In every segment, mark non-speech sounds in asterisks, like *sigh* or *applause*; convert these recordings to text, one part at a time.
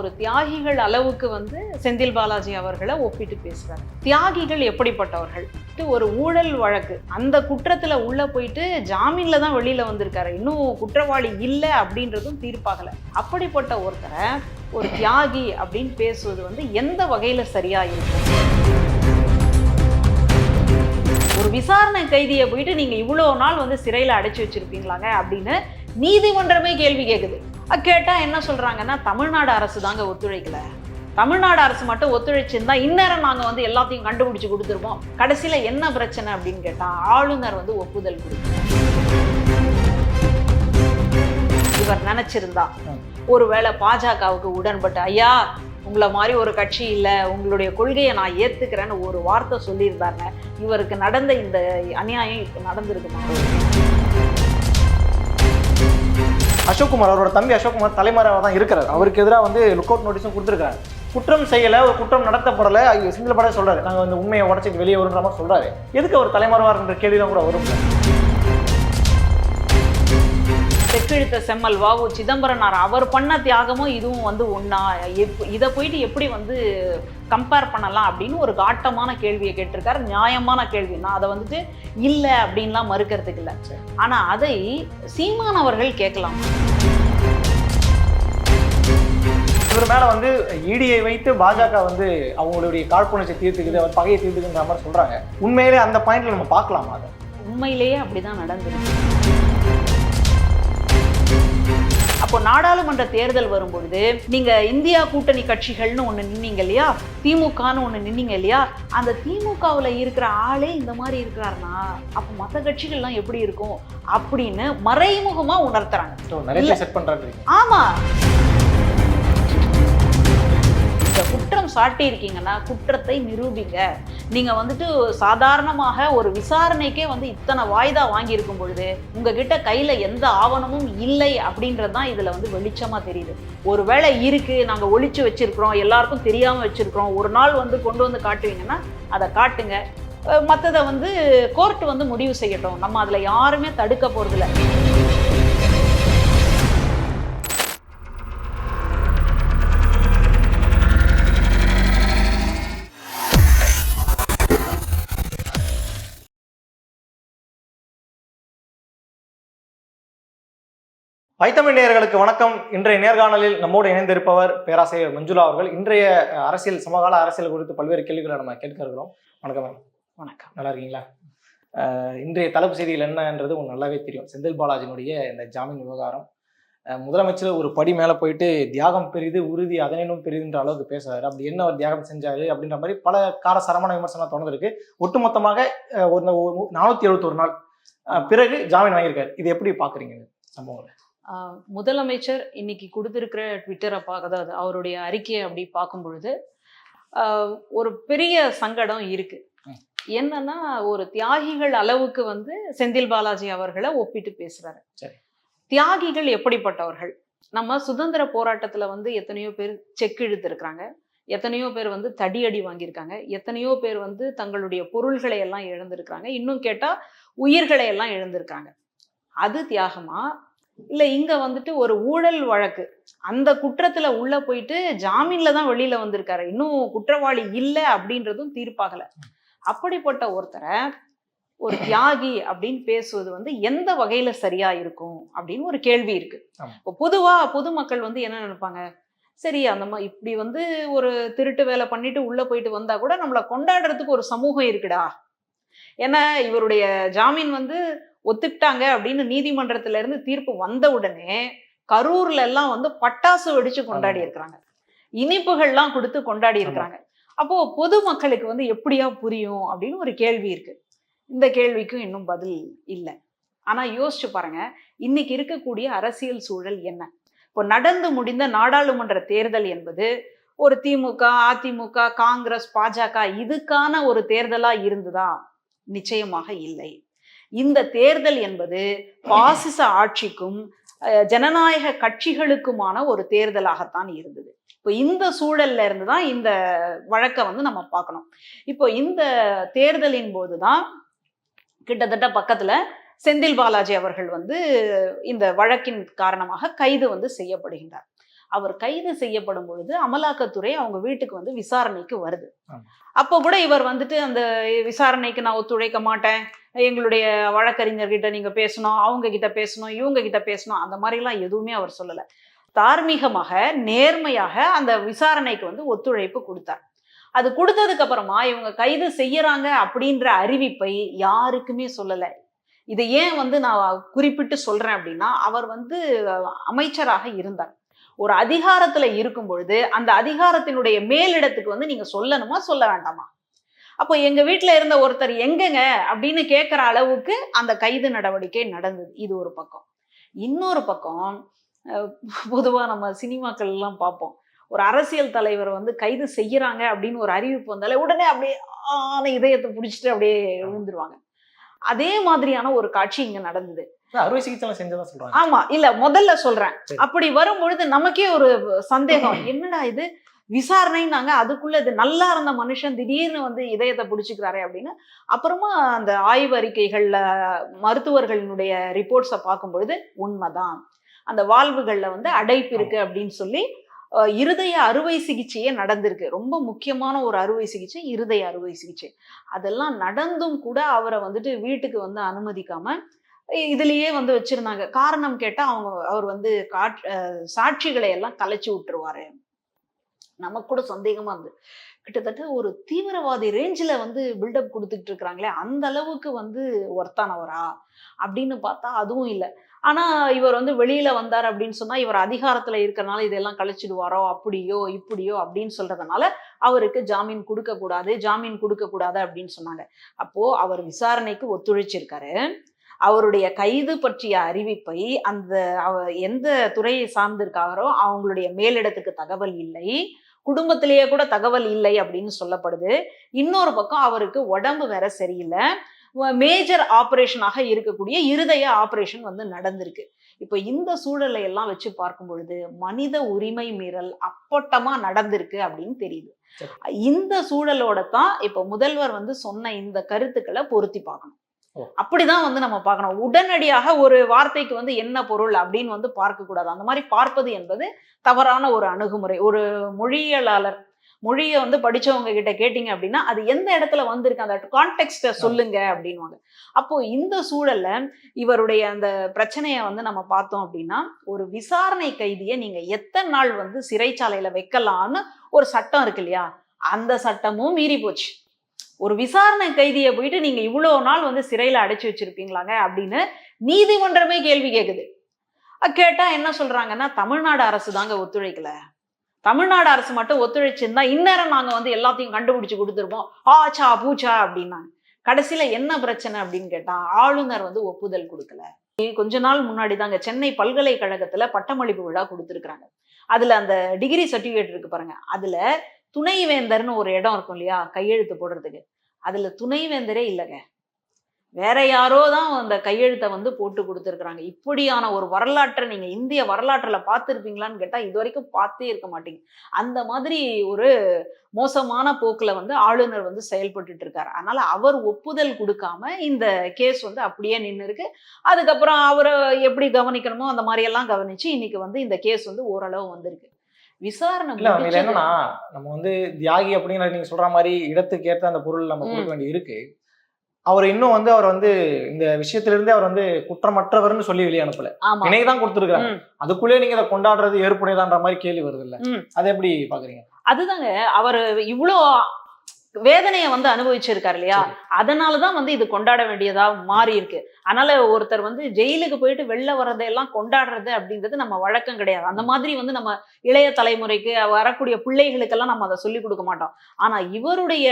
ஒரு தியாகிகள் அளவுக்கு வந்து செந்தில் பாலாஜி அவர்களை ஒப்பிட்டு பேசுறாரு. தியாகிகள் எப்படிப்பட்டவர்கள்? ஒரு ஊழல் வழக்கு. அந்த குற்றத்துல உள்ள போயிட்டு ஜாமீன்ல தான் வெளியில வந்திருக்காரு. இன்னும் குற்றவாளி இல்லை அப்படின்றதும் தீர்ப்பாகல. அப்படிப்பட்ட ஒருத்தரை ஒரு தியாகி அப்படின்னு பேசுவது வந்து எந்த வகையில சரியா இருக்கும் ஒரு விசாரணை கைதியை போயிட்டு நீங்க இவ்வளோ நாள் வந்து சிறையில அடைச்சி வச்சிருப்பீங்களாங்க அப்படின்னு நீதிமன்றமே கேள்வி கேட்குது கேட்டால் என்ன சொல்கிறாங்கன்னா தமிழ்நாடு அரசு தாங்க ஒத்துழைக்கலை. தமிழ்நாடு அரசு மட்டும் ஒத்துழைச்சிருந்தா இந்நேரம் நாங்கள் வந்து எல்லாத்தையும் கண்டுபிடிச்சு கொடுத்துருப்போம். கடைசியில் என்ன பிரச்சனை அப்படின்னு கேட்டால் ஆளுநர் வந்து ஒப்புதல் கொடுக்கல. இவர் நினச்சிருந்தா. ஒருவேளை பாஜகவுக்கு உடன்பட்டு ஐயா உங்களை மாதிரி ஒரு கட்சி இல்லை உங்களுடைய கொள்கையை நான் ஏற்றுக்கிறேன்னு ஒரு வார்த்தை சொல்லியிருந்தாங்க இவருக்கு நடந்த இந்த அநியாயம் இப்போ நடந்திருக்குமா? அசோக்குமார் அவரோட தம்பி அசோக்குமார் தலைமறைவாக தான் இருக்கிறார். அவருக்கு எதிராக வந்து லுக் அவுட் நோட்டீஸும் கொடுத்துருக்காரு குற்றம் செய்யலை ஒரு குற்றம் நடத்தப்படலை. சிங்கிள் படம் சொல்றாரு. நாங்கள் வந்து உண்மையை உடச்சிட்டு வெளியே வருன்ற மாதிரி சொல்கிறாரு எதுக்கு அவர் தலைமறைவார்ன்ற கேள்விலாம் கூட வரும். செக்கிழுத்த செம்மல். வாவு சிதம்பரனார் அவர் பண்ண தியாகமும் இதுவும் வந்து எப் இதை போயிட்டு எப்படி வந்து கம்பேர் பண்ணலாம் அப்படின்னு ஒரு காட்டமான கேள்வியை கேட்டிருக்காரு. நியாயமான கேள்வி. நான் அதை வந்துட்டு இல்லை அப்படின்லாம் மறுக்கிறதுக்கு இல்லை. ஆனா அதை சீமான் அவர்கள் கேட்கலாம். இவர் மேல வந்து இடியை வைத்து பாஜக வந்து அவங்களுடைய காழ்ப்புணர்ச்சி தீர்த்துக்குது அவர் பகையை தீர்த்துக்குன்ற மாதிரி சொல்றாங்க. உண்மையிலே அந்த பாயிண்ட்ல நம்ம பார்க்கலாமா அதை? உண்மையிலேயே அப்படிதான் நடந்திருக்கு. அப்போ நாடாளுமன்ற தேர்தல் வரும்பொழுது நீங்க இந்தியா கூட்டணி கட்சிகள்னு ஒண்ணு நின்னீங்க இல்லையா? திமுகன்னு ஒண்ணு நின்னீங்க இல்லையா? அந்த திமுகவுல இருக்கிற ஆளே இந்த மாதிரி இருக்கிறாருன்னா அப்போ மற்ற கட்சிகள்லாம் எப்படி இருக்கும்? அப்படின்னு மறைமுகமா உணர்த்துறாங்க. So, நிறைய குற்றம் சாட்டியிருக்கீங்கன்னா குற்றத்தை நிரூபிங்க. நீங்கள் வந்துட்டு சாதாரணமாக ஒரு விசாரணைக்கே வந்து இத்தனை வாய்தா வாங்கியிருக்கும் பொழுது உங்ககிட்ட கையில் எந்த ஆவணமும் இல்லை அப்படின்றது தான் இதில் வந்து வெளிச்சமாக தெரியுது. ஒரு வேளை இருக்கு நாங்கள் ஒழிச்சு வச்சிருக்கிறோம் எல்லாருக்கும் தெரியாமல் வச்சுருக்குறோம் ஒரு நாள் வந்து கொண்டு வந்து காட்டுவீங்கன்னா அதை காட்டுங்க. மற்றதை வந்து கோர்ட் வந்து முடிவு செய்யட்டும். நம்ம அதில் யாருமே தடுக்க போகிறதில்ல வைத்தமிழ் நேயர்களுக்கு வணக்கம். இன்றைய நேர்காணலில் நம்மோடு இணைந்திருப்பவர் பேராசிரியர் மஞ்சுளா அவர்கள். இன்றைய அரசியல் சமகால அரசியல் குறித்து பல்வேறு கேள்விகளை நம்ம கேட்க இருக்கிறோம். வணக்கம் மேம். வணக்கம். நல்லா இருக்கீங்களா? இன்றைய தலைப்பு செய்திகள் என்னன்றது உங்களுக்கு நல்லாவே தெரியும். செந்தில் பாலாஜியினுடைய இந்த ஜாமீன் விவகாரம். முதலமைச்சர் ஒரு படி மேலே போயிட்டு தியாகம் பெரிது உறுதி அதனினும் பெரிதுன்ற அளவுக்கு பேசுறாரு. அப்படி என்ன ஒரு தியாகம் செஞ்சாரு அப்படின்ற மாதிரி பல காரசாரமான விமர்சனம் தொடர்ந்துருக்கு ஒட்டுமொத்தமாக ஒரு நானூற்றி எழுபத்தொரு நாள் பிறகு ஜாமீன் வாங்கியிருக்காரு. இது எப்படி பாக்குறீங்க இந்த சம்பவங்களை? முதலமைச்சர் இன்னைக்கு கொடுத்திருக்கிற ட்விட்டரை பார்க்க அதாவது அவருடைய அறிக்கையை அப்படி பார்க்கும் பொழுது ஒரு பெரிய சங்கடம் இருக்கு. என்னன்னா ஒரு தியாகிகள் அளவுக்கு வந்து செந்தில் பாலாஜி அவர்களை ஒப்பிட்டு பேசுறாரு. தியாகிகள் எப்படிப்பட்டவர்கள்? நம்ம சுதந்திர போராட்டத்துல வந்து எத்தனையோ பேர் செக் இழுத்திருக்கிறாங்க. எத்தனையோ பேர் வந்து தடியடி வாங்கியிருக்காங்க. எத்தனையோ பேர் வந்து தங்களுடைய பொருள்களை எல்லாம் இழந்திருக்கிறாங்க. இன்னும் கேட்டா உயிர்களை எல்லாம் இழந்திருக்காங்க. அது தியாகமா? இல்ல இங்க வந்துட்டு ஒரு ஊழல் வழக்கு. அந்த குற்றத்துல உள்ள போயிட்டு ஜாமீன்ல தான் வெளியில வந்திருக்காரு. இன்னும் குற்றவாளி இல்லை அப்படின்றதும் தீர்ப்பாகல. அப்படிப்பட்ட ஒருத்தரை ஒரு தியாகி அப்படின்னு பேசுவது வந்து எந்த வகையில சரியா இருக்கும் அப்படின்னு ஒரு கேள்வி இருக்கு. இப்போ பொதுவா பொதுமக்கள் வந்து என்ன நினைப்பாங்க? சரி அந்த மா இப்படி வந்து ஒரு திருட்டு வேலை பண்ணிட்டு உள்ள போயிட்டு வந்தா கூட நம்மளை கொண்டாடுறதுக்கு ஒரு சமூகம் இருக்குடா. ஏன்னா இவருடைய ஜாமீன் வந்து ஒத்துக்கிட்டாங்க அப்படின்னு நீதிமன்றத்துல இருந்து தீர்ப்பு வந்த உடனே கரூர்ல எல்லாம் வந்து பட்டாசு வெடிச்சு கொண்டாடி இருக்கிறாங்க. இனிப்புகள்லாம் கொடுத்து கொண்டாடி இருக்கிறாங்க. அப்போ பொதுமக்களுக்கு வந்து எப்படியா புரியும் அப்படின்னு ஒரு கேள்வி இருக்கு. இந்த கேள்விக்கும் இன்னும் பதில் இல்லை. ஆனா யோசிச்சு பாருங்க இன்னைக்கு இருக்கக்கூடிய அரசியல் சூழல் என்ன? இப்போ நடந்து முடிந்த நாடாளுமன்ற தேர்தல் என்பது ஒரு திமுக அதிமுக காங்கிரஸ் பாஜக இதுக்கான ஒரு தேர்தலா இருந்ததா? நிச்சயமாக இல்லை. இந்த தேர்தல் என்பது பாசிச ஆட்சிக்கும் ஜனநாயக கட்சிகளுக்குமான ஒரு தேர்தலாகத்தான் இருந்தது. இப்போ இந்த சூழல்ல இருந்து தான் இந்த வழக்கை வந்து நம்ம பார்க்கணும். இப்போ இந்த தேர்தலின் போது தான் கிட்டத்தட்ட பக்கத்துல செந்தில் பாலாஜி அவர்கள் வந்து இந்த வழக்கின் காரணமாக கைது வந்து செய்யப்படுகின்றார். அவர் கைது செய்யப்படும் பொழுது அமலாக்கத்துறை அவங்க வீட்டுக்கு வந்து விசாரணைக்கு வருது. அப்போ கூட இவர் வந்துட்டு அந்த விசாரணைக்கு நான் ஒத்துழைக்க மாட்டேன். எங்களுடைய வழக்கறிஞர்கிட்ட நீங்க பேசணும் அவங்க கிட்ட பேசணும் இவங்க கிட்ட பேசணும் அந்த மாதிரிலாம் எதுவுமே அவர் சொல்லல. தார்மீகமாக நேர்மையாக அந்த விசாரணைக்கு வந்து ஒத்துழைப்பு கொடுத்தார். அது கொடுத்ததுக்கு அப்புறமா இவங்க கைது செய்யறாங்க அப்படின்ற அறிவிப்பை யாருக்குமே சொல்லலை. இதை ஏன் வந்து நான் குறிப்பிட்டு சொல்றேன் அப்படின்னா அவர் வந்து அமைச்சராக இருந்தார். ஒரு அதிகாரத்துல இருக்கும் பொழுது அந்த அதிகாரத்தினுடைய மேலிடத்துக்கு வந்து நீங்க சொல்லணுமா சொல்ல வேண்டாமா? அப்போ எங்க வீட்ல இருந்த ஒருத்தர் எங்கங்க அப்படின்னு கேட்கிற அளவுக்கு அந்த கைது நடவடிக்கை நடந்தது. இது ஒரு பக்கம். இன்னொரு பக்கம் அஹ், பொதுவா நம்ம சினிமாக்கள் எல்லாம் பார்ப்போம். ஒரு அரசியல் தலைவர் வந்து கைது செய்யறாங்க அப்படின்னு ஒரு அறிவிப்பு வந்தாலே உடனே அப்படியே ஆன இதயத்தை பிடிச்சிட்டு அப்படியே விழுந்துருவாங்க. அதே மாதிரியான ஒரு காட்சி இங்க நடந்தது. அறுவை சிகிச்சை செஞ்சதா சொல்றாங்க. ஆமா இல்ல முதல்ல சொல்றேன். அப்படி வரும் பொழுது நமக்கே ஒரு சந்தேகம். *clears throat* என்னடா இது? விசாரணைனாங்க அதுக்குள்ள இது நல்லா இருந்த மனுஷன் திடீர்னு வந்து இதயத்தை பிடிச்சிக்கிறாரே அப்படின்னு. அப்புறமா அந்த ஆய்வு அறிக்கைகள்ல மருத்துவர்களினுடைய ரிப்போர்ட்ஸை பார்க்கும் பொழுது உண்மைதான். அந்த வால்வுகள்ல வந்து அடைப்பு இருக்கு அப்படின்னு சொல்லி இருதய அறுவை சிகிச்சையே நடந்திருக்கு. ரொம்ப முக்கியமான ஒரு அறுவை சிகிச்சை இருதய அறுவை சிகிச்சை. அதெல்லாம் நடந்தும் கூட அவரை வந்துட்டு வீட்டுக்கு வந்து அனுமதிக்காம இதுலயே வந்து வச்சிருந்தாங்க. காரணம் கேட்டா அவங்க அவர் வந்து காட் சாட்சிகளை எல்லாம் கலைச்சு விட்டுருவாரு. நமக்கு கூட சந்தேகமா இருந்து கிட்டத்தட்ட ஒரு தீவிரவாதி ரேஞ்சில் வந்து பில்டப் கொடுத்துட்டு இருக்கிறாங்களே அந்த அளவுக்கு வந்து ஒர்த்தானவரா? அப்படின்னு பார்த்தா அதுவும் இல்லை. ஆனால் இவர் வந்து வெளியில் வந்தார் அப்படின்னு சொன்னால் இவர் அதிகாரத்தில் இருக்கிறனால இதெல்லாம் கழிச்சிடுவாரோ அப்படியோ இப்படியோ அப்படின்னு சொல்றதுனால அவருக்கு ஜாமீன் கொடுக்கக்கூடாது ஜாமீன் கொடுக்கக்கூடாது அப்படின்னு சொன்னாங்க. அப்போது அவர் விசாரணைக்கு ஒத்துழைச்சிருக்காரு. அவருடைய கைது பற்றிய அறிவிப்பை அந்த அவ- எந்த துறையை சார்ந்திருக்காரோ அவங்களுடைய மேலிடத்துக்கு தகவல் இல்லை. குடும்பத்திலேயே கூட தகவல் இல்லை அப்படின்னு சொல்லப்படுது. இன்னொரு பக்கம் அவருக்கு உடம்பு வேற சரியில்லை. மேஜர் ஆபரேஷனாக இருக்கக்கூடிய இருதய ஆபரேஷன் வந்து நடந்திருக்கு. இப்போ இந்த சூழலை எல்லாம் வச்சு பார்க்கும் பொழுது மனித உரிமை மீறல் அப்பட்டமா நடந்திருக்கு அப்படின்னு தெரியுது. இந்த சூழலோட தான் இப்போ முதல்வர் வந்து சொன்ன இந்த கருத்துக்களை பொருத்தி பார்க்கணும். அப்படிதான் வந்து நம்ம பார்க்கணும். உடனடியாக ஒரு வார்த்தைக்கு வந்து என்ன பொருள் அப்படின்னு வந்து பார்க்க கூடாது அந்த மாதிரி பார்ப்பது என்பது தவறான ஒரு அணுகுமுறை. ஒரு மொழியியலாளர் மொழியை வந்து படிச்சவங்க கிட்ட கேட்டீங்க அப்படின்னா அது எந்த இடத்துல வந்திருக்கு? அந்த கான்டெக்ட்டை சொல்லுங்க அப்படின்வாங்க அப்போ இந்த சூழல்ல இவருடைய அந்த பிரச்சனையை வந்து நம்ம பார்த்தோம் அப்படின்னா ஒரு விசாரணை கைதியை நீங்க எத்தனை நாள் வந்து சிறைச்சாலையில வைக்கலாம்னு ஒரு சட்டம் இருக்கு இல்லையா? அந்த சட்டமும் மீறி போச்சு. ஒரு விசாரணை கைதியை போயிட்டு நீங்க இவ்வளோ நாள் வந்து சிறையில அடைச்சு வச்சிருப்பீங்களாங்க அப்படின்னு நீதிமன்றமே கேள்வி கேட்குது கேட்டால் கேட்டா என்ன சொல்றாங்கன்னா தமிழ்நாடு அரசு தாங்க ஒத்துழைக்கல. தமிழ்நாடு அரசு மட்டும் ஒத்துழைச்சிருந்தா இந்நேரம் நாங்க வந்து எல்லாத்தையும் கண்டுபிடிச்சு கொடுத்துருப்போம். ஆச்சா பூச்சா அப்படின்னாங்க. கடைசியில் என்ன பிரச்சனை அப்படின்னு கேட்டா ஆளுநர் வந்து ஒப்புதல் கொடுக்கல. கொஞ்ச நாள் முன்னாடி தாங்க சென்னை பல்கலைக்கழகத்துல பட்டமளிப்பு விழா கொடுத்துருக்குறாங்க. அதுல அந்த டிகிரி சர்டிபிகேட் இருக்கு பாருங்க. அதுல துணைவேந்தர்னு ஒரு இடம் இருக்கும் இல்லையா? கையெழுத்து போடுறதுக்கு. அதுல துணைவேந்தரே இல்லைங்க. வேற யாரோ தான் அந்த கையெழுத்தை வந்து போட்டு கொடுத்துருக்குறாங்க. இப்படியான ஒரு வரலாற்றை நீங்க இந்திய வரலாற்றுல பார்த்துருப்பீங்களான்னு கேட்டா இது வரைக்கும் பார்த்தே இருக்க மாட்டீங்க. அந்த மாதிரி ஒரு மோசமான போக்குல வந்து ஆளுநர் வந்து செயல்பட்டு இருக்காரு. அதனால அவர் ஒப்புதல் கொடுக்காம இந்த கேஸ் வந்து அப்படியே நின்று இருக்கு அதுக்கப்புறம் அவரை எப்படி கவனிக்கணுமோ அந்த மாதிரி எல்லாம் கவனிச்சு இன்னைக்கு வந்து இந்த கேஸ் வந்து ஓரளவு வந்திருக்கு. விசாரணை என்னன்னா நம்ம வந்து தியாகி அப்படிங்கிற நீங்க சொல்ற மாதிரி இடத்துக்கு ஏத்த அந்த பொருள் நம்ம கொடுக்க வேண்டி இருக்கு. அவர் இன்னும் வந்து அவர் வந்து இந்த விஷயத்துல இருந்தே அவர் வந்து குற்றமற்றவர்னு சொல்லி வெளியே அனுப்பல. ஆமா. வினை தான் கொடுத்துருக்காங்க ம். அதுக்குள்ளே நீங்க இதை கொண்டாடுறது ஏற்புடையதான்ற மாதிரி கேள்வி வருது இல்ல. அதை எப்படி பாக்குறீங்க? அதுதாங்க அவர் இவ்வளோ வேதனையை வந்து அனுபவிச்சிருக்காரு இல்லையா. அதனாலதான் வந்து இது கொண்டாட வேண்டியதா மாறி இருக்கு. அதனால ஒருத்தர் வந்து ஜெயிலுக்கு போயிட்டு வெளில வர்றதையெல்லாம் கொண்டாடுறது அப்படின்றது நம்ம வழக்கம் கிடையாது. அந்த மாதிரி வந்து நம்ம இளைய தலைமுறைக்கு வரக்கூடிய பிள்ளைகளுக்கெல்லாம் நம்ம அதை சொல்லி கொடுக்க மாட்டோம். ஆனா இவருடைய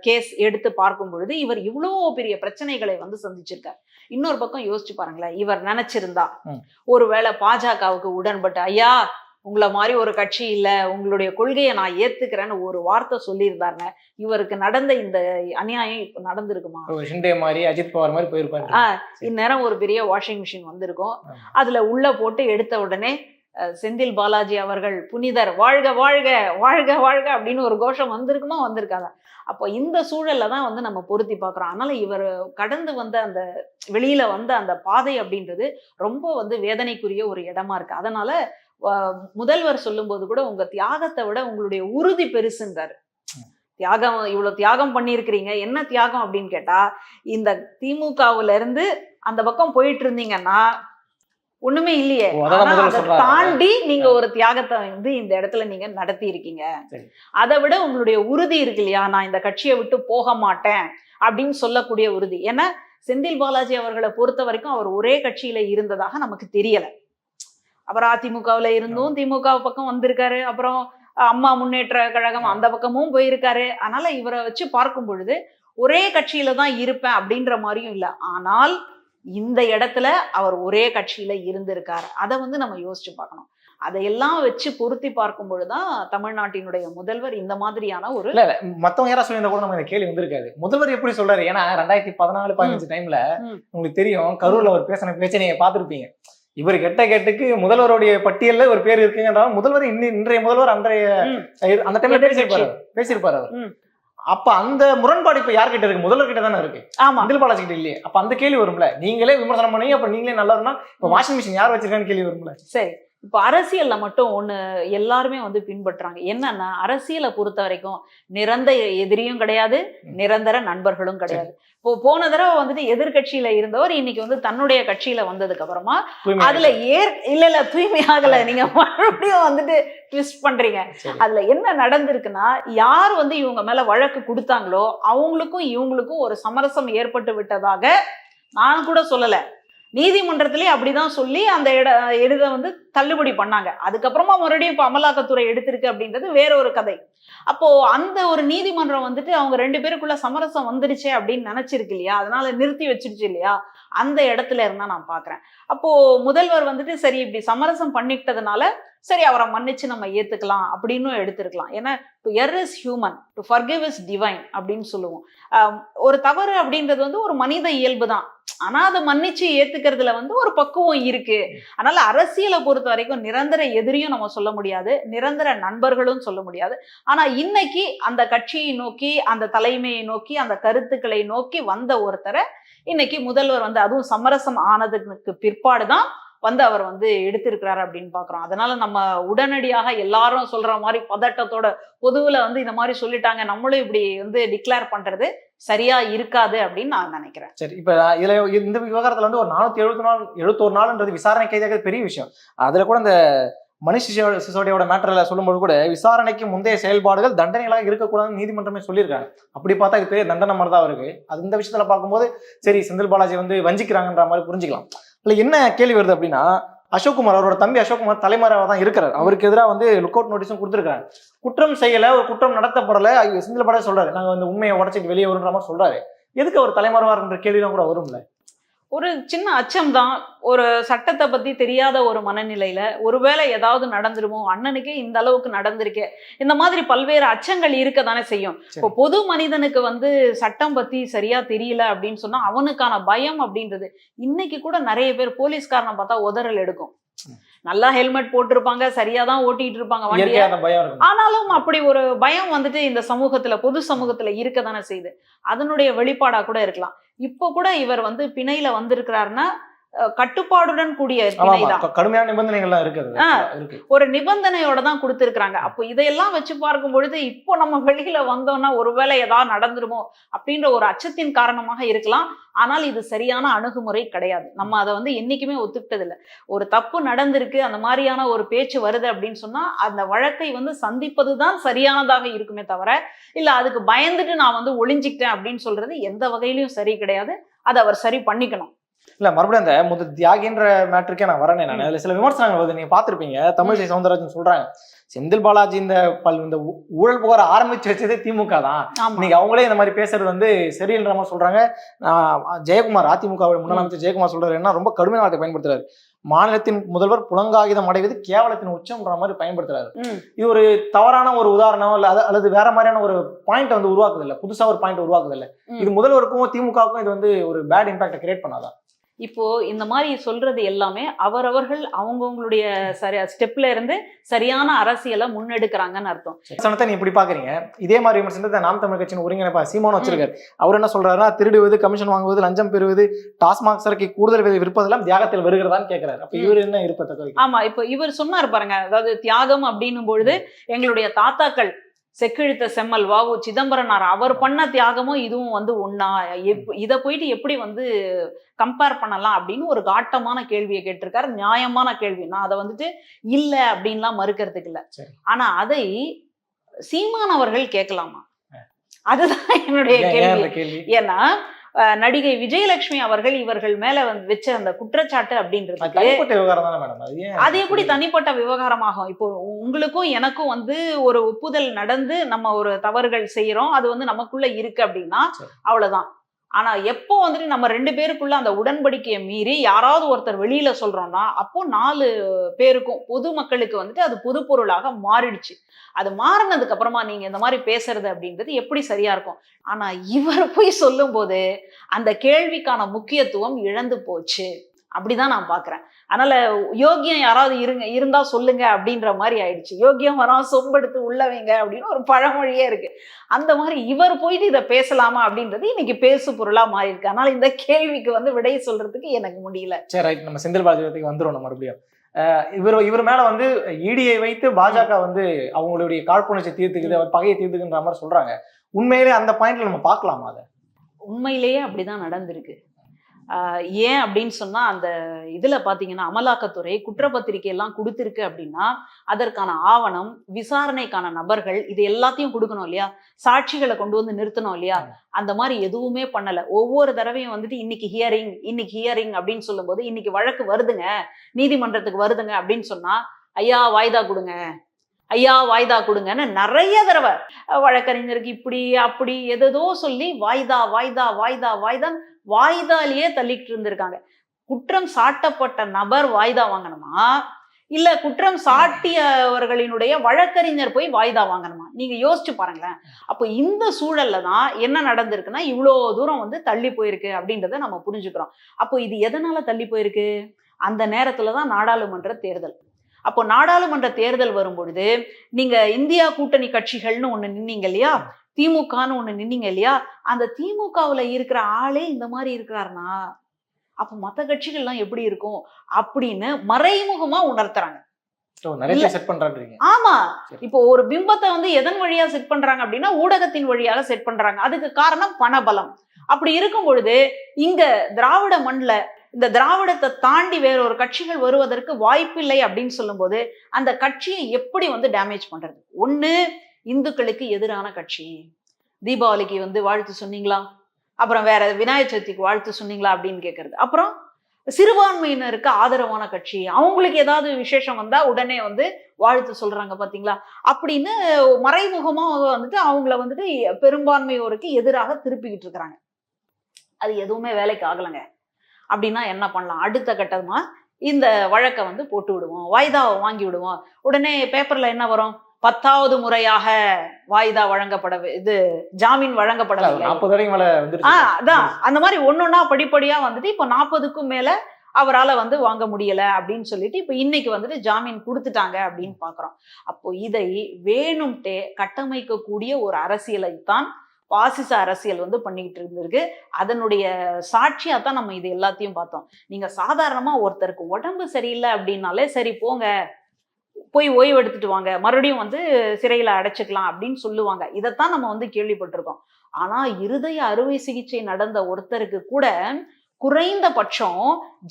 கேஸ் எடுத்து பார்க்கும் பொழுது இவர் இவ்வளோ பெரிய பிரச்சனைகளை வந்து சந்திச்சிருக்கார். இன்னொரு பக்கம் யோசிச்சு பாருங்களேன் இவர் நினைச்சிருந்தா. ஒருவேளை பாஜகவுக்கு உடன்பட்டு ஐயா உங்களை மாதிரி ஒரு கட்சி இல்ல உங்களுடைய கொள்கையை நான் ஏத்துக்கிறேன்னு ஒரு வார்த்தை சொல்லியிருந்தாருங்க. இவருக்கு நடந்த இந்த அநியாயம் இப்ப நடந்திருக்குமா? ஷிண்டே மாதிரி அஜித் பவார் மாதிரி போயிருப்பாரு ஆ, இந்நேரம் ஒரு பெரிய வாஷிங் மிஷின் வந்திருக்கும். அதுல உள்ள போட்டு எடுத்த உடனே செந்தில் பாலாஜி அவர்கள் புனிதர் வாழ்க வாழ்க வாழ்க வாழ்க அப்படின்னு ஒரு கோஷம் வந்திருக்குமா? வந்திருக்காதா? அப்போ இந்த சூழல்ல தான் வந்து நம்ம பொருத்தி பார்க்குறோம். அதனால இவர் கடந்து வந்த அந்த வெளியில வந்த அந்த பாதை அப்படின்றது ரொம்ப வந்து வேதனைக்குரிய ஒரு இடமா இருக்கு. அதனால முதல்வர் சொல்லும்போது கூட உங்க தியாகத்தை விட உங்களுடைய உறுதி பெருசுன்றாரு தியாகம் இவ்வளவு தியாகம் பண்ணியிருக்கிறீங்க என்ன தியாகம் அப்படின்னு கேட்டா இந்த திமுகவுல இருந்து அந்த பக்கம் போயிட்டு இருந்தீங்கன்னா ஒண்ணுமே இல்லையே. தாண்டி நீங்க ஒரு தியாகத்தை வந்து இந்த இடத்துல நீங்க நடத்தி இருக்கீங்க. அதை விட உங்களுடைய உறுதி இருக்கு இல்லையா? நான் இந்த கட்சியை விட்டு போக மாட்டேன் அப்படின்னு சொல்லக்கூடிய உறுதி. ஏன்னா செந்தில் பாலாஜி அவர்களை பொறுத்த வரைக்கும் அவர் ஒரே கட்சியில இருந்ததாக நமக்கு தெரியல. அவர் அதிமுகவுல இருந்தும் திமுக பக்கம் வந்திருக்காரு. அப்புறம் அம்மா முன்னேற்ற கழகம் அந்த பக்கமும் போயிருக்காரு. அதனால இவரை வச்சு பார்க்கும் பொழுது ஒரே கட்சியில தான் இருப்பேன் அப்படின்ற மாதிரியும் இல்லை. ஆனால் இந்த இடத்துல அவர் ஒரே கட்சியில இருந்திருக்காரு. அதை வந்து நம்ம யோசிச்சு பார்க்கணும். அதையெல்லாம் வச்சு பொருத்தி பார்க்கும் பொழுதுதான் தமிழ்நாட்டினுடைய முதல்வர் இந்த மாதிரியான ஒரு இல்ல மத்தவங்க யாரா சொல்லியிருந்தா கூட நம்ம இந்த கேள்வி வந்திருக்காது. முதல்வர் எப்படி சொல்றாரு? ஏன்னா ரெண்டாயிரத்தி பதினாலு பதினஞ்சு டைம்ல. உங்களுக்கு தெரியும் கரூர்ல ஒரு பேசின பேச்சை நீங்க பாத்திருப்பீங்க இவர் கெட்ட கேட்டுக்கு முதல்வருடைய பட்டியல்ல ஒரு பேர் இருக்குங்கன்றாலும் முதல்வர் இன்னி- இன்றைய முதல்வர் அன்றைய. அந்த டைம்ல. பேசியிருப்பாரு பேசியிருப்பாரு அவர். அப்ப அந்த முரண்பாடு இப்ப யார்கிட்ட இருக்கு? முதல்வர் கிட்ட தானே இருக்கு. ஆமா. செந்தில் பாலாஜி கிட்ட இல்லையே. அப்ப அந்த கேள்வி வரும்ல. நீங்களே விமர்சனம் பண்ணீங்க அப்ப நீங்களே நல்லவர்னா இப்ப ம். வாஷிங் மிஷின் யார் வச்சிருக்கான்னு கேள்வி வரும்ல. சரி. இப்போ அரசியல்ல மட்டும் ஒண்ணு எல்லாருமே வந்து பின்பற்றுறாங்க. என்னன்னா அரசியலை பொறுத்த வரைக்கும் நிரந்தர எதிரியும் கிடையாது நிரந்தர நண்பர்களும் கிடையாது. இப்போ போன தடவை வந்துட்டு எதிர்க்கட்சியில இருந்தவர் இன்னைக்கு வந்து தன்னுடைய கட்சியில வந்ததுக்கு அப்புறமா அதுல ஏர் இல்ல இல்ல தூய்மை ஆகல. நீங்க மறுபடியும் வந்துட்டு ட்விஸ்ட் பண்றீங்க. அதுல என்ன நடந்திருக்குன்னா யார் வந்து இவங்க மேல வழக்கு கொடுத்தாங்களோ அவங்களுக்கும் இவங்களுக்கும் ஒரு சமரசம் ஏற்பட்டு விட்டதாக நான் கூட சொல்லல. நீதிமன்றத்திலே அப்படிதான் சொல்லி அந்த இட எழுத வந்து தள்ளுபடி பண்ணாங்க. அதுக்கப்புறமா மறுபடியும் இப்ப அமலாக்கத்துறை எடுத்திருக்கு அப்படின்றது வேற ஒரு கதை. அப்போ அந்த ஒரு நீதிமன்றம் வந்துட்டு அவங்க ரெண்டு பேருக்குள்ள சமரசம் வந்துடுச்சே அப்படின்னு நினைச்சிருக்கு இல்லையா? அதனால நிறுத்தி வச்சிருச்சு இல்லையா? அந்த இடத்துல இருந்தா நான் பாக்குறேன். அப்போ முதல்வர் வந்துட்டு சரி இப்படி சமரசம் பண்ணிக்கிட்டதுனால சரி அவரை மன்னிச்சு நம்ம ஏத்துக்கலாம் அப்படின்னு எடுத்திருக்கலாம். ஏன்னா to err is human to forgive is divine அப்படின்னு சொல்லுவோம். ஒரு தவறு அப்படின்றது வந்து ஒரு மனித இயல்பு தான் ஆனா அதை மன்னிச்சு ஏத்துக்கிறதுல வந்து ஒரு பக்குவம் இருக்கு. அதனால அரசியலை பொறுத்த வரைக்கும் நிரந்தர எதிரியும் நம்ம சொல்ல முடியாது. நிரந்தர நண்பர்களும் சொல்ல முடியாது. ஆனா இன்னைக்கு அந்த கட்சியை நோக்கி அந்த தலைமையை நோக்கி அந்த கருத்துக்களை நோக்கி வந்த ஒருத்தரை இன்னைக்கு முதல்வர் வந்து அதுவும் சமரசம் ஆனதுக்கு பிற்பாடு தான் வந்து அவர் வந்து எடுத்திருக்கிறாரு அப்படின்னு பாக்குறோம். அதனால நம்ம உடனடியாக எல்லாரும் சொல்ற மாதிரி பதட்டத்தோட பொதுவில் வந்து இந்த மாதிரி சொல்லிட்டாங்க. நம்மளும் இப்படி வந்து டிக்ளேர் பண்றது சரியா இருக்காது அப்படின்னு நான் நினைக்கிறேன். சரி இப்ப இதுல இந்த விவகாரத்துல வந்து ஒரு நானூத்தி எழுபத்தி நாள் எழுபத்தோரு நாள்ன்றது விசாரணை கைதாக பெரிய விஷயம். அதுல கூட இந்த மணிஷ் சிசோடியோட மேட்டர்ல சொல்லும்போது கூட விசாரணைக்கு முந்தைய செயல்பாடுகள் தண்டனைகளாக இருக்கக்கூடாதுன்னு நீதிமன்றமே சொல்லியிருக்காங்க. அப்படி பார்த்தா இது பெரிய தண்டனை மாதிரி தான் இருக்கு. அது இந்த விஷயத்துல பார்க்கும்போது சரி செந்தில் பாலாஜி வந்து வஞ்சிக்கிறாங்கன்ற மாதிரி புரிஞ்சுக்கலாம். இல்ல என்ன கேள்வி வருது அப்படின்னா அசோக்குமார் அவரோட தம்பி அசோக்குமார் தலைமறைவாக தான் இருக்கிறார். அவருக்கு எதிராக வந்து லுக் அவுட் நோட்டீஸும் கொடுத்துருக்காரு குற்றம் செய்யல ஒரு குற்றம் நடத்தப்படல. ஐயோ, செந்தில் பாலாஜி சொல்றாரு. நாங்க வந்து உண்மையை உடச்சிட்டு வெளியே வருன்ற மாதிரி சொல்றாரு. எதுக்கு அவர் தலைமறைவார்ன்ற கேள்விலாம் கூட வரும்ல. ஒரு சின்ன அச்சம் தான் ஒரு சட்டத்தை பத்தி தெரியாத ஒரு மனநிலையில ஒருவேளை ஏதாவது நடந்துருமோ அண்ணனுக்கே இந்த அளவுக்கு நடந்திருக்கே. இந்த மாதிரி பல்வேறு அச்சங்கள் இருக்க தானே செய்யும். இப்போ பொது மனிதனுக்கு வந்து சட்டம் பத்தி சரியா தெரியல அப்படின்னு சொன்னா அவனுக்கான பயம் அப்படின்றது இன்னைக்கு கூட நிறைய பேர் போலீஸ்காரனை பார்த்தா உதறல் எடுக்கும். நல்லா ஹெல்மெட் போட்டிருப்பாங்க சரியா தான் ஓட்டிட்டு இருப்பாங்க வண்டியை. ஆனாலும் அப்படி ஒரு பயம் வந்துட்டு இந்த சமூகத்துல பொது சமூகத்துல இருக்க தானே செய்யுது. அதனுடைய வெளிப்பாடா கூட இருக்கலாம். இப்போ கூட இவர் வந்து பிணையில வந்திருக்கிறாருன்னா கட்டுப்பாடுடன் கூடிய கடுமையான நிபந்தனைகள்லாம் இருக்குது ஒரு நிபந்தனையோட தான் கொடுத்திருக்கிறாங்க. அப்போ இதையெல்லாம் வச்சு பார்க்கும் பொழுது இப்போ நம்ம வெளியில வந்தோம்னா ஒருவேளை ஏதாவது நடந்துருமோ அப்படின்ற ஒரு அச்சத்தின் காரணமாக இருக்கலாம். ஆனால் இது சரியான அணுகுமுறை கிடையாது. நம்ம அதை வந்து என்னைக்குமே ஒத்துக்கிட்டது இல்ல ஒரு தப்பு நடந்திருக்கு அந்த மாதிரியான ஒரு பேச்சு வருது அப்படின்னு சொன்னா அந்த வழக்கை வந்து சந்திப்பது தான் சரியானதாக இருக்குமே தவிர இல்ல அதுக்கு பயந்துட்டு நான் வந்து ஒளிஞ்சிக்கிட்டேன் அப்படின்னு சொல்றது எந்த வகையிலயும் சரி கிடையாது. அதை அவர் சரி பண்ணிக்கணும். இல்ல மறுபடியும் அந்த முத தியாகின்ற மேட்ருக்கே நான் வரேனே நான். அதுல சில விமர்சனங்கள் வருது. நீங்க பாத்திருப்பீங்க தமிழிசை சவுந்தரராஜன் சொல்றாங்க செந்தில் பாலாஜி இந்த பல் இந்த ஊழல் புகார ஆரம்பிச்சு வச்சதே திமுக தான். இன்னைக்கு அவங்களே இந்த மாதிரி பேசுறது வந்து சரின்ற மாதிரி சொல்றாங்க. ஜெயக்குமார் அதிமுக முன்னாள் அமைச்சர் ஜெயக்குமார் சொல்றாரு என்ன ரொம்ப கடுமையான வார்த்தை பயன்படுத்துறாரு. மாநிலத்தின் முதல்வர் புலங்காகிதம் அடைவது கேவலத்தின் உச்சம்ன்ற மாதிரி பயன்படுத்துறாரு. இது ஒரு தவறான ஒரு உதாரணம் இல்ல அது- அல்லது வேற மாதிரியான ஒரு பாயிண்ட் வந்து உருவாக்குது இல்ல. புதுசா ஒரு பாயிண்ட் உருவாக்குது இல்ல. இது முதல்வருக்கும் திமுகவுக்கும் இது வந்து ஒரு பேட் இம்பாக்ட கிரியேட் பண்ணாதா? இப்போ இந்த மாதிரி சொல்றது எல்லாமே அவரவர்கள் அவங்கவுங்களுடைய சரி ஸ்டெப்ல இருந்து சரியான அரசியலை முன்னெடுக்கிறாங்கன்னு அர்த்தம். விமர்சனத்தை நீ இப்படி பாக்குறீங்க. இதே மாதிரி விமர்சனத்தை நாம் தமிழ் கட்சியின் ஒருங்கிணைப்பா சீமான் வச்சிருக்காரு. அவர் என்ன சொல்றாருன்னா திருடுவது கமிஷன் வாங்குவது லஞ்சம் பெறுவது டாஸ்மாக் சரக்கு கூடுதல் விலை விற்பதெல்லாம் தியாகத்தில் வருகிறதான்னு கேட்கிறாரு அப்ப இவர் என்ன வைக்கிறார்? ஆமா இப்போ இவர் சொன்னார் பாருங்க அதாவது தியாகம் அப்படின்னும் பொழுது எங்களுடைய தாத்தாக்கள் செக்கிழுத்த செம்மல். வாவு சிதம்பரனார் அவர் பண்ண தியாகமும் இதுவும் வந்து எப்- இத போயிட்டு எப்படி வந்து கம்பேர் பண்ணலாம் அப்படின்னு ஒரு காட்டமான கேள்வியை கேட்டிருக்காரு. நியாயமான கேள்வி. நான் அதை வந்துட்டு இல்ல அப்படின்லாம் மறுக்கிறதுக்கு இல்ல. ஆனா அதை சீமான் அவர்கள் கேட்கலாமா? அதுதான் என்னுடைய கேள்வி? ஏன்னா நடிகை விஜயலட்சுமி அவர்கள் இவர்கள் மேல வந்து வச்ச அந்த குற்றச்சாட்டு அப்படின்றது அது எப்படி தனிப்பட்ட விவகாரமாகும்? இப்போ உங்களுக்கும் எனக்கும் வந்து ஒரு ஒப்புதல் நடந்து நம்ம ஒரு தவறுகள் செய்யறோம் அது வந்து நமக்குள்ள இருக்கு அப்படின்னா. அவ்வளவுதான். ஆனா எப்போ வந்துட்டு நம்ம ரெண்டு பேருக்குள்ள அந்த உடன்படிக்கையை மீறி யாராவது ஒருத்தர் வெளியில சொல்றோம்னா அப்போ நாலு பேருக்கும் பொது மக்களுக்கு வந்துட்டு அது பொது பொருளாக மாறிடுச்சு. அது மாறினதுக்கு அப்புறமா நீங்க இந்த மாதிரி பேசுறது அப்படின்றது எப்படி சரியா இருக்கும்? ஆனா இவர் போய் சொல்லும்போது அந்த கேள்விக்கான முக்கியத்துவம் இழந்து போச்சு. அப்படிதான் நான் பாக்குறேன். அதனால யோக்கியம் யாராவது இருங்க இருந்தா சொல்லுங்க அப்படின்ற மாதிரி ஆயிடுச்சு. யோக்கியம் வரா சொம்பெடுத்து உள்ள வைங்க அப்படின்னு ஒரு பழமொழியே இருக்கு. அந்த மாதிரி இவர் போயிட்டு இதை பேசலாமா அப்படின்றது இன்னைக்கு பேசு பொருளா மாறி இருக்கு அதனால இந்த கேள்விக்கு வந்து விடை சொல்றதுக்கு எனக்கு முடியல. சரி ரைட் நம்ம செந்தில் பாலாஜிக்கு வந்துரும் நம்ம மறுபடியும். இவர் இவர் மேல வந்து இடியை வைத்து பாஜக வந்து அவங்களுடைய காழ்ப்புணர்ச்சி தீர்த்துக்குது அவர் பகையை தீர்த்துக்குன்ற மாதிரி சொல்றாங்க. உண்மையிலே அந்த பாயிண்ட்ல நம்ம பார்க்கலாமா அதை? உண்மையிலேயே அப்படிதான் நடந்திருக்கு. ஏன் அப்படின்னு சொன்னா அந்த இதுல பாத்தீங்கன்னா அமலாக்கத்துறை குற்றப்பத்திரிக்கை எல்லாம் கொடுத்திருக்கு அப்படின்னா அதற்கான ஆவணம் விசாரணைக்கான நபர்கள் இது எல்லாத்தையும் கொடுக்கணும் இல்லையா? சாட்சிகளை கொண்டு வந்து நிறுத்தணும் இல்லையா? அந்த மாதிரி எதுவுமே பண்ணல. ஒவ்வொரு தடவையும் வந்துட்டு இன்னைக்கு ஹியரிங் இன்னைக்கு ஹியரிங் அப்படின்னு சொல்லும்போது இன்னைக்கு வழக்கு வருதுங்க. நீதிமன்றத்துக்கு வருதுங்க அப்படின்னு சொன்னா ஐயா வாய்தா கொடுங்க. ஐயா வாய்தா கொடுங்கன்னு நிறைய தடவை வழக்கறிஞருக்கு இப்படி அப்படி எதேதோ சொல்லி வாய்தா வாய்தா வாய்தா வாய்தான் வாய்தாலேயே தள்ளிட்டு இருந்திருக்காங்க. குற்றம் சாட்டப்பட்ட நபர் வாய்தா வாங்கணுமா? இல்ல குற்றம் சாட்டியவர்களினுடைய வழக்கறிஞர் போய் வாய்தா வாங்கணுமா? நீங்க யோசிச்சு பாருங்களேன். அப்போ இந்த சூழல்ல தான் என்ன நடந்திருக்குன்னா இவ்வளோ தூரம் வந்து தள்ளி போயிருக்கு அப்படின்றத நம்ம புரிஞ்சுக்கிறோம். அப்போ இது எதனால தள்ளி போயிருக்கு? அந்த நேரத்துல தான் நாடாளுமன்ற தேர்தல். அப்போ நாடாளுமன்ற தேர்தல் வரும் பொழுது நீங்க இந்தியா கூட்டணி கட்சிகள்னு ஒண்ணு நின்னீங்க இல்லையா? திமுகன்னு ஒண்ணு நின்னீங்க இல்லையா? அந்த திமுகவுல இருக்கிற ஆளே இந்த மாதிரி இருக்கிறாருனா அப்ப மத்த கட்சிகள்லாம் எப்படி இருக்கும்? அப்படின்னு மறைமுகமா உணர்த்துறாங்க. ஆமா. இப்போ ஒரு பிம்பத்தை வந்து எதன் வழியா செட் பண்றாங்க அப்படின்னா ஊடகத்தின் வழியாக செட் பண்றாங்க. அதுக்கு காரணம் பணபலம். அப்படி இருக்கும் பொழுது இங்க திராவிட மண்ல இந்த திராவிடத்தை தாண்டி வேற ஒரு கட்சிகள் வருவதற்கு வாய்ப்பில்லை அப்படின்னு சொல்லும்போது அந்த கட்சியை எப்படி வந்து டேமேஜ் பண்றது? ஒண்ணு இந்துக்களுக்கு எதிரான கட்சி. தீபாவளிக்கு வந்து வாழ்த்து சொன்னீங்களா? அப்புறம் வேற விநாயகர் சதுர்த்திக்கு வாழ்த்து சொன்னீங்களா அப்படின்னு கேட்கறது அப்புறம் சிறுபான்மையினருக்கு ஆதரவான கட்சி. அவங்களுக்கு ஏதாவது விசேஷம் வந்தா உடனே வந்து வாழ்த்து சொல்றாங்க பாத்தீங்களா? அப்படின்னு மறைமுகமா வந்துட்டு அவங்கள வந்துட்டு பெரும்பான்மையோருக்கு எதிராக திருப்பிக்கிட்டு இருக்கிறாங்க. அது எதுவுமே வேலைக்கு ஆகலைங்க. அப்படின்னா என்ன பண்ணலாம்? அடுத்த கட்டமா இந்த வழக்கை வந்து போட்டு விடுவோம். வாய்தாவை வாங்கி விடுவோம். உடனே பேப்பர்ல என்ன வரும்? பத்தாவது முறையாக வாய்தா வழங்கப்பட இது ஜாமீன் வழங்கப்படவில்லை. நாற்பது அதான் அந்த மாதிரி ஒன்னொன்னா படிப்படியா வந்துட்டு இப்போ நாற்பதுக்கும் மேல அவரால வந்து வாங்க முடியல அப்படின்னு சொல்லிட்டு இப்போ இன்னைக்கு வந்துட்டு ஜாமீன் கொடுத்துட்டாங்க அப்படின்னு பாக்குறோம். அப்போ இதை வேணும்ட்டே கட்டமைக்கக்கூடிய ஒரு அரசியலை தான் பாசிச அரசியல் வந்து பண்ணிக்கிட்டு இருந்திருக்கு. அதனுடைய சாட்சியா தான் நம்ம இது எல்லாத்தையும் பார்த்தோம். நீங்க சாதாரணமா ஒருத்தருக்கு உடம்பு சரியில்லை அப்படின்னாலே சரி போங்க. போய் ஓய்வு எடுத்துட்டு வாங்க. மறுபடியும் வந்து சிறையில் அடைச்சிக்கலாம் அப்படின்னு சொல்லுவாங்க. இதைத்தான் நம்ம வந்து கேள்விப்பட்டிருக்கோம். ஆனா இருதய அறுவை சிகிச்சை நடந்த ஒருத்தருக்கு கூட குறைந்தபட்சம்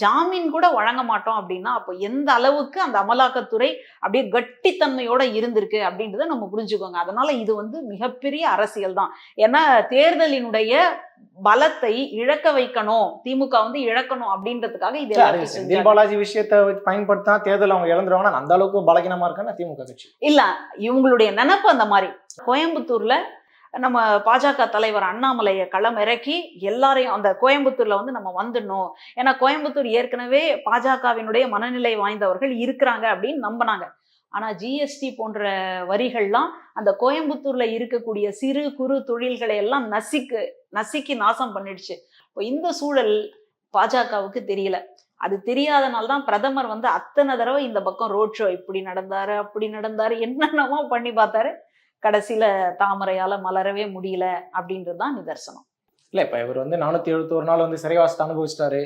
ஜாமீன் கூட வழங்க மாட்டோம் அப்படின்னா அப்போ எந்த அளவுக்கு அந்த அமலாக்கத்துறை அப்படியே கட்டித்தன்மையோட இருந்திருக்கு அப்படின்றத நம்ம புரிஞ்சுக்கோங்க. அதனால இது வந்து மிகப்பெரிய அரசியல் தான். ஏன்னா தேர்தலினுடைய பலத்தை இழக்க வைக்கணும் திமுக வந்து இழக்கணும் அப்படின்றதுக்காக இது செந்தில். பாலாஜி விஷயத்தை பயன்படுத்தா தேர்தல் அவங்க இழந்துருவாங்கன்னா அந்த அளவுக்கு பலகீனமா இருக்கான்னு திமுக கட்சி. இல்ல இவங்களுடைய நினைப்பு அந்த மாதிரி. கோயம்புத்தூர்ல நம்ம பாஜக தலைவர் அண்ணாமலையை களம் இறக்கி எல்லாரையும் அந்த கோயம்புத்தூர்ல வந்து நம்ம வந்துடணும். ஏன்னா கோயம்புத்தூர் ஏற்கனவே பாஜகவினுடைய மனநிலை வாய்ந்தவர்கள் இருக்கிறாங்க அப்படின்னு நம்பினாங்க. ஆனா ஜிஎஸ்டி போன்ற வரிகள்லாம் அந்த கோயம்புத்தூர்ல இருக்கக்கூடிய சிறு குறு தொழில்களை எல்லாம் நசிக்கு நசுக்கி நாசம் பண்ணிடுச்சு. இப்போ இந்த சூழல் பாஜகவுக்கு தெரியல. அது தெரியாதனால தான் பிரதமர் வந்து அத்தனை தடவை இந்த பக்கம் ரோட் ஷோ இப்படி நடந்தாரு அப்படி நடந்தாரு என்னென்னமோ பண்ணி பார்த்தாரு. கடைசியில தாமரையால மலரவே முடியல அப்படின்றது தான் நிதர்சனம். இல்ல இப்ப இவர் வந்து நானூத்தி எழுபத்தோரு நாள் வந்து சிறைவாசத்தை அனுபவிச்சிட்டாரு.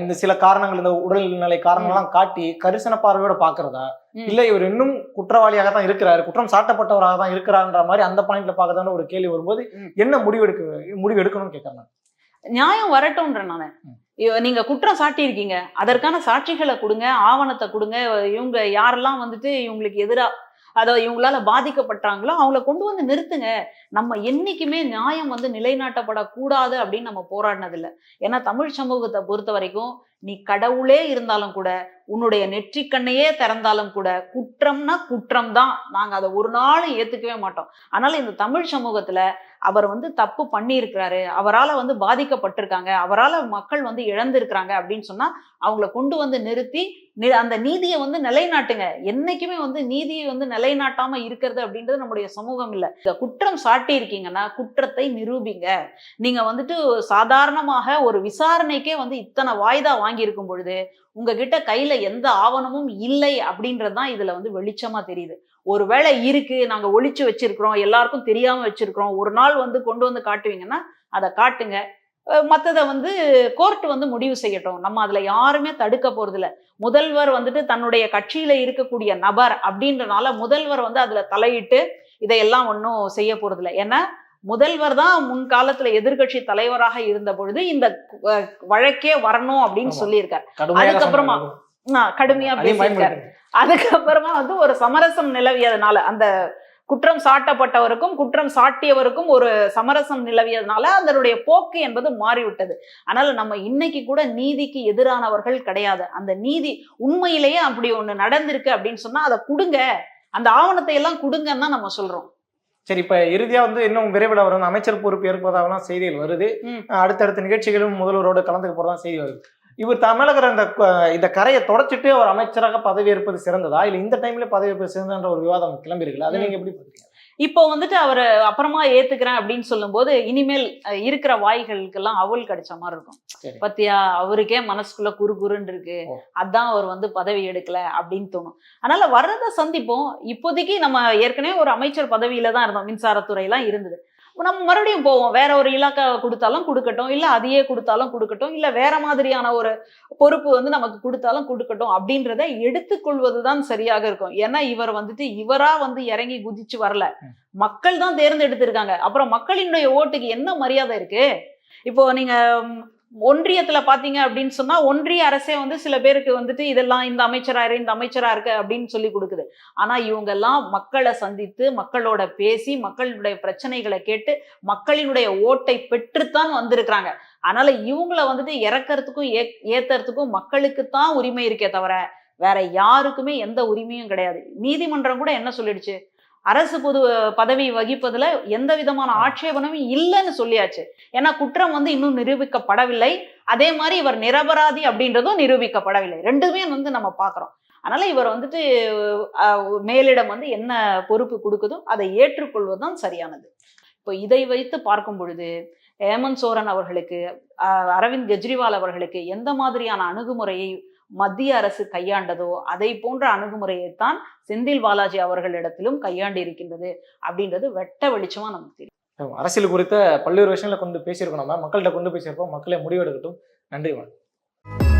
இந்த சில காரணங்கள் இந்த உடல்நிலை காரணங்கள்லாம் காட்டி கரிசன பார்வையோட பாக்குறதா. இல்ல இவர் இன்னும் குற்றவாளியாக தான் இருக்கிறாரு குற்றம் சாட்டப்பட்டவராக தான் இருக்கிறாருன்ற மாதிரி அந்த பாயிண்ட்ல பாக்குறதான ஒரு கேள்வி வரும்போது. என்ன முடிவு எடுக்க முடிவு எடுக்கணும்னு கேட்கறேன். நியாயம் வரட்டும்ன்ற நானு. நீங்க குற்றம் சாட்டியிருக்கீங்க. அதற்கான சாட்சிகளை கொடுங்க ஆவணத்தை கொடுங்க. இவங்க யாரெல்லாம் வந்துட்டு இவங்களுக்கு எதிரா அதாவது இவங்களால பாதிக்கப்பட்டாங்களோ அவங்கள கொண்டு வந்து நிறுத்துங்க. நம்ம என்னைக்குமே நியாயம் வந்து நிலைநாட்டப்படக்கூடாது அப்படின்னு நம்ம போராடினதில்லை. ஏன்னா தமிழ் சமூகத்தை பொறுத்த வரைக்கும் நீ கடவுளே இருந்தாலும் கூட உன்னுடைய நெற்றிக்கண்ணையே திறந்தாலும் கூட குற்றம்னா குற்றம் தான் நாங்கள் அதை ஒரு நாளும் ஏத்துக்கவே மாட்டோம். அதனால இந்த தமிழ் சமூகத்துல அவர் வந்து தப்பு பண்ணியிருக்கிறாரு. அவரால் வந்து பாதிக்கப்பட்டிருக்காங்க. அவரால் மக்கள் வந்து இழந்திருக்கிறாங்க அப்படின்னு சொன்னால் அவங்கள கொண்டு வந்து நிறுத்தி நி- அந்த நீதியை வந்து நிலைநாட்டுங்க. என்னைக்குமே வந்து நீதியை வந்து நிலைநாட்டாம இருக்கிறது அப்படின்றது நம்முடைய சமூகம் இல்லை. இந்த குற்றம் சாட்டி இருக்கீங்கன்னா குற்றத்தை நிரூபிங்க. நீங்க வந்துட்டு சாதாரணமாக ஒரு விசாரணைக்கே வந்து இத்தனை வாய்தா வாங்கியிருக்கும் பொழுது உங்ககிட்ட கையில எந்த ஆவணமும் இல்லை அப்படின்றது தான் இதுல வந்து வெளிச்சமா தெரியுது. ஒருவேளை இருக்கு நாங்க ஒழிச்சு வச்சிருக்கிறோம் எல்லாருக்கும் தெரியாம வச்சிருக்கிறோம் ஒரு நாள் வந்து கொண்டு வந்து காட்டுவீங்கன்னா அதை காட்டுங்க. மற்றதை வந்து கோர்ட் வந்து முடிவு செய்யட்டும். நம்ம அதுல யாருமே தடுக்க போறது முதல்வர் வந்துட்டு தன்னுடைய கட்சியில இருக்கக்கூடிய நபர் அப்படின்றனால முதல்வர் வந்து அதுல தலையிட்டு இதையெல்லாம் ஒன்றும் செய்ய போறது இல்ல ஏன்னா முதல்வர் தான் முன்காலத்துல எதிர்க்கட்சி தலைவராக இருந்த பொழுது இந்த வழக்கே வரணும் அப்படின்னு. சொல்லியிருக்காரு. அதுக்கப்புறமா கடுமையா பேசியிருக்காரு. அதுக்கப்புறமா வந்து ஒரு சமரசம் நிலவியதுனால அந்த குற்றம் சாட்டப்பட்டவருக்கும் குற்றம் சாட்டியவருக்கும் ஒரு சமரசம் நிலவியதுனால அதனுடைய போக்கு என்பது மாறிவிட்டது. அதனால நம்ம இன்னைக்கு கூட நீதிக்கு எதிரானவர்கள் கிடையாது. அந்த நீதி உண்மையிலேயே அப்படி ஒண்ணு நடந்திருக்கு அப்படின்னு சொன்னா அதை கொடுங்க. அந்த ஆவணத்தை எல்லாம் கொடுங்கன்னு தான் நம்ம சொல்றோம். சரி இப்ப இறுதியா வந்து இன்னும் விரைவில் வந்து அமைச்சர் பொறுப்பு ஏற்பதாகலாம் செய்திகள் வருது. அடுத்தடுத்த நிகழ்ச்சிகளும் முதல்வரோட கலந்துக்க போறதா செய்தி வருது. இவர் தமிழகர் இந்த க- இந்த கரையை தொடச்சிட்டு அவர் அமைச்சராக பதவி ஏற்பது சிறந்ததா? இல்ல இந்த டைம்ல பதவி ஏற்பது சிறந்தன்ற ஒரு விவாதம் கிளம்பி இருக்குல்ல அதை. நீங்க எப்படி பாக்குறீங்க இப்போ வந்துட்டு அவர் அப்புறமா ஏத்துக்கிறேன் அப்படின்னு சொல்லும்போது இனிமேல் இருக்கிற வாய்களுக்கெல்லாம் அவல் கிடைச்ச மாதிரி இருக்கும். பத்தியா அவருக்கே மனசுக்குள்ள குறு குறுன்னு இருக்கு. அதான் அவர் வந்து பதவி எடுக்கல அப்படின்னு தோணும். அதனால வர்றதை சந்திப்போம். இப்போதைக்கு நம்ம ஏற்கனவே ஒரு அமைச்சர் பதவியில தான் இருந்தோம். மின்சாரத்துறையெல்லாம் இருந்தது. நம்ம மறுபடியும் போவோம். வேற ஒரு இலாக்கா கொடுத்தாலும் கொடுக்கட்டும். இல்ல அதையே கொடுத்தாலும் கொடுக்கட்டும். இல்ல வேற மாதிரியான ஒரு பொறுப்பு வந்து நமக்கு கொடுத்தாலும் கொடுக்கட்டும் அப்படின்றத எடுத்துக்கொள்வதுதான் சரியாக இருக்கும். ஏன்னா இவர் வந்துட்டு இவரா வந்து இறங்கி குதிச்சு வரல. மக்கள் தான் தேர்ந்தெடுத்திருக்காங்க. அப்புறம் மக்களினுடைய ஓட்டுக்கு என்ன மரியாதை இருக்கு? இப்போ நீங்க ஒன்றியத்தில் பார்த்தீங்க அப்படின்னு சொன்னால் ஒன்றிய அரசே வந்து சில பேருக்கு வந்துட்டு இதெல்லாம் இந்த அமைச்சராக இரு இந்த அமைச்சராக இருக்கு அப்படின்னு சொல்லி கொடுக்குது. ஆனால் இவங்கெல்லாம் மக்களை சந்தித்து மக்களோட பேசி மக்களுடைய பிரச்சனைகளை கேட்டு மக்களினுடைய ஓட்டை பெற்றுத்தான் வந்திருக்கிறாங்க. அதனால இவங்கள வந்துட்டு இறக்கறதுக்கும் ஏ ஏத்துறதுக்கும் மக்களுக்கு தான் உரிமை இருக்கே தவிர வேற யாருக்குமே எந்த உரிமையும் கிடையாது. நீதிமன்றம் கூட என்ன சொல்லிடுச்சு? அரசு பொது பதவி வகிப்பதுல எந்த விதமான ஆட்சேபனமும் இல்லைன்னு சொல்லியாச்சு. ஏன்னா குற்றம் வந்து இன்னும் நிரூபிக்கப்படவில்லை. அதே மாதிரி இவர் நிரபராதி அப்படின்றதும் நிரூபிக்கப்படவில்லை. ரெண்டுமே வந்து நம்ம பார்க்குறோம். அதனால இவர் வந்துட்டு மேலிடம் வந்து என்ன பொறுப்பு கொடுக்குதோ அதை ஏற்றுக்கொள்வது தான் சரியானது. இப்போ இதை வைத்து பார்க்கும் பொழுது ஹேமந்த் சோரன் அவர்களுக்கு அரவிந்த் கெஜ்ரிவால் அவர்களுக்கு எந்த மாதிரியான அணுகுமுறையை மத்திய அரசு கையாண்டதோ அதை போன்ற அணுகுமுறையைத்தான் செந்தில் பாலாஜி அவர்களிடத்திலும் கையாண்டு இருக்கின்றது அப்படின்றது வெட்ட வெளிச்சமா நமக்கு தெரியும். அரசியல் குறித்த பல்வேறு விஷயங்களை கொண்டு பேசியிருக்கோம் நம்ம. மக்கள்கிட்ட கொண்டு பேசியிருக்கோம் மக்களே முடிவெடுக்கட்டும். நன்றி வணக்கம்.